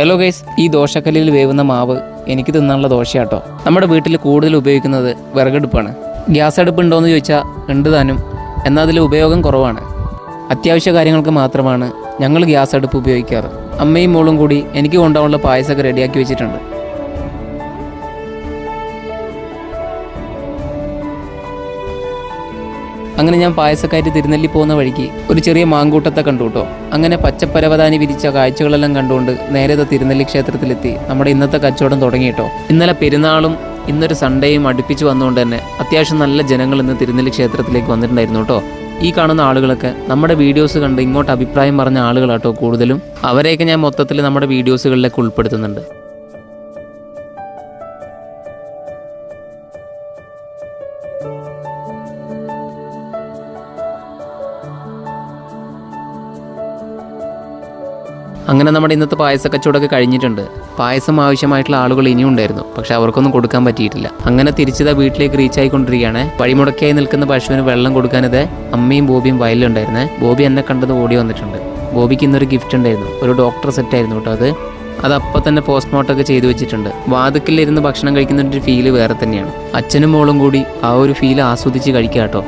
Hello guys ഈ ദോശക്കല്ലിൽ വേവുന്ന മാവ് എനിക്ക് തിന്നാനുള്ള ദോശയാട്ടോ. നമ്മുടെ വീട്ടിൽ കൂടുതൽ ഉപയോഗിക്കുന്നത് വിറകടുപ്പാണ്. ഗ്യാസ് അടുപ്പ് ഉണ്ടോ എന്ന് ചോദിച്ചാൽ ഉണ്ട് താനും. എന്നാൽ അതിൽ ഉപയോഗം കുറവാണ്. അത്യാവശ്യ കാര്യങ്ങൾക്ക് മാത്രമാണ് ഞങ്ങൾ ഗ്യാസ് അടുപ്പ് ഉപയോഗിക്കാറ്. അമ്മയും മോളും കൂടി എനിക്ക് കൊണ്ടുപോകാനുള്ള പായസമൊക്കെ റെഡിയാക്കി വെച്ചിട്ടുണ്ട്. അങ്ങനെ ഞാൻ പായസക്കാരി തിരുനെല്ലി പോകുന്ന വഴിക്ക് ഒരു ചെറിയ മാങ്കൂട്ടത്തെ കണ്ടു കേട്ടോ. അങ്ങനെ പച്ചപ്പരവതാനി വിരിച്ച കാഴ്ചകളെല്ലാം കണ്ടുകൊണ്ട് നേരെ തിരുനെല്ലി ക്ഷേത്രത്തിലെത്തി നമ്മുടെ ഇന്നത്തെ കച്ചവടം തുടങ്ങി കേട്ടോ. ഇന്നലെ പെരുന്നാളും ഇന്നൊരു സൺഡേയും അടുപ്പിച്ച് വന്നുകൊണ്ട് തന്നെ അത്യാവശ്യം നല്ല ജനങ്ങൾ ഇന്ന് തിരുനെല്ലി ക്ഷേത്രത്തിലേക്ക് വന്നിട്ടുണ്ടായിരുന്നു കേട്ടോ. ഈ കാണുന്ന ആളുകളൊക്കെ നമ്മുടെ വീഡിയോസ് കണ്ട് ഇങ്ങോട്ട് അഭിപ്രായം പറഞ്ഞ ആളുകളാട്ടോ കൂടുതലും. അവരെയൊക്കെ ഞാൻ മൊത്തത്തിൽ നമ്മുടെ വീഡിയോസുകളിലേക്ക് ഉൾപ്പെടുത്തുന്നുണ്ട്. അങ്ങനെ നമ്മുടെ ഇന്നത്തെ പായസ കച്ചവടമൊക്കെ കഴിഞ്ഞിട്ടുണ്ട്. പായസം ആവശ്യമായിട്ടുള്ള ആളുകൾ ഇനിയും ഉണ്ടായിരുന്നു. പക്ഷെ അവർക്കൊന്നും കൊടുക്കാൻ പറ്റിയിട്ടില്ല. അങ്ങനെ തിരിച്ചതാ വീട്ടിലേക്ക് റീച്ച് ആയിക്കൊണ്ടിരിക്കുകയാണ്. വഴിമുടക്കായി നിൽക്കുന്ന പശുവിന് വെള്ളം കൊടുക്കാനിത് അമ്മയും ബോബിയും വയലിലുണ്ടായിരുന്നേ. ബോബി എന്നെ കണ്ടത് ഓടി വന്നിട്ടുണ്ട്. ബോബിക്ക് ഇന്നൊരു ഗിഫ്റ്റ് ഉണ്ടായിരുന്നു. ഒരു ഡോക്ടർ സെറ്റ് ആയിരുന്നു കേട്ടോ അത്. അത് അപ്പം തന്നെ പോസ്റ്റ്മോർട്ടം ഒക്കെ ചെയ്തു വെച്ചിട്ടുണ്ട്. വാതുക്കലിരുന്ന് ഭക്ഷണം കഴിക്കുന്ന ഒരു ഫീൽ വേറെ തന്നെയാണ്. അച്ഛനും മോളും കൂടി ആ ഒരു ഫീൽ ആസ്വദിച്ച് കഴിക്കാം കേട്ടോ.